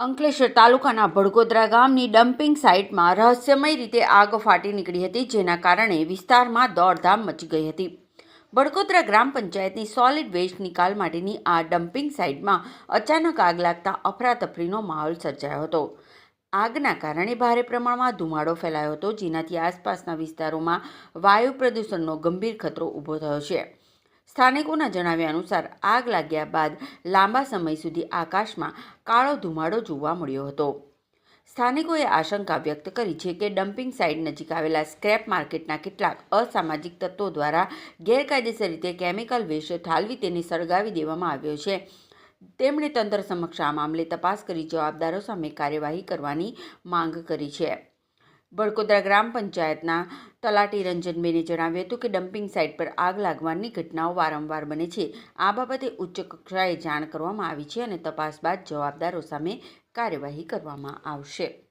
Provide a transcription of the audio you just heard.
અંકલેશ્વર તાલુકાના ભડગોદરા ગામની ડમ્પિંગ સાઇટમાં રહસ્યમય રીતે આગ ફાટી નીકળી હતી, જેના કારણે વિસ્તારમાં દોડધામ મચી ગઈ હતી. ભડકોદરા ગ્રામ પંચાયતની સોલિડ વેસ્ટ નિકાલ માટેની આ ડમ્પિંગ સાઇટમાં અચાનક આગ લાગતા અફરાતફરીનો માહોલ સર્જાયો હતો. આગના કારણે ભારે પ્રમાણમાં ધુમાડો ફેલાયો હતો, જેનાથી આસપાસના વિસ્તારોમાં વાયુ પ્રદૂષણનો ગંભીર ખતરો ઊભો થયો છે. સ્થાનિકોના જણાવ્યા અનુસાર, આગ લાગ્યા બાદ લાંબા સમય સુધી આકાશમાં કાળો ધુમાડો જોવા મળ્યો હતો. સ્થાનિકોએ આશંકા વ્યક્ત કરી છે કે ડમ્પિંગ સાઇટ નજીક આવેલા સ્ક્રેપ માર્કેટના કેટલાક અસામાજિક તત્વો દ્વારા ગેરકાયદેસર રીતે કેમિકલ વેસ્ટ ઠાલવી તેને સળગાવી દેવામાં આવ્યો છે. તેમણે તંત્ર સમક્ષ આ મામલે તપાસ કરી જવાબદારો સામે કાર્યવાહી કરવાની માંગ કરી છે. બડકોદરા ગ્રામ પંચાયતના તલાટી રંજનબેને જણાવ્યું હતું કે ડમ્પિંગ સાઇટ પર આગ લાગવાની ઘટનાઓ વારંવાર બને છે. આ બાબતે ઉચ્ચ કક્ષાએ જાણ કરવામાં આવી છે અને તપાસ બાદ જવાબદારો સામે કાર્યવાહી કરવામાં આવશે.